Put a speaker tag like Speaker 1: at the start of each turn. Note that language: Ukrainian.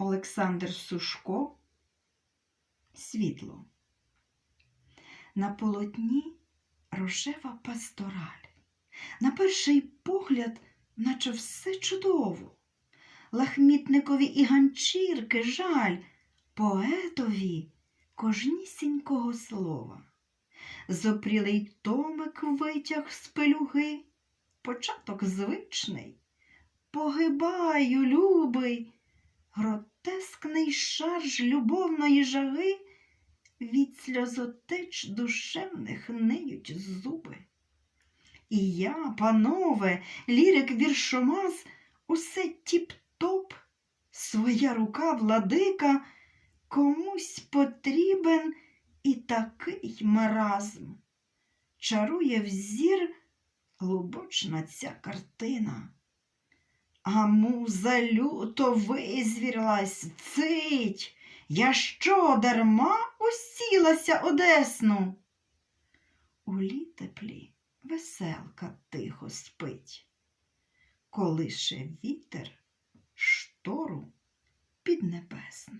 Speaker 1: Олександр Сушко Світло. На полотні рожева пастораль. На перший погляд, наче все чудово. Лахмітникові і ганчірки жаль, поетові кожнісінького слова. Зопрілий томик витяг з пелюги, початок звичний. Погибаю, любий, гротескний шарж любовної жаги, від сльозотеч душевних ниють зуби. І я, панове, лірик віршомаз, усе тіп-топ, своя рука владика, комусь потрібен і такий маразм. Чарує взір глибочна ця картина. А муза люто визвірилась, цить. Я що, дарма усілася одесну? У літеплі веселка тихо спить, колише вітер штору піднебесну.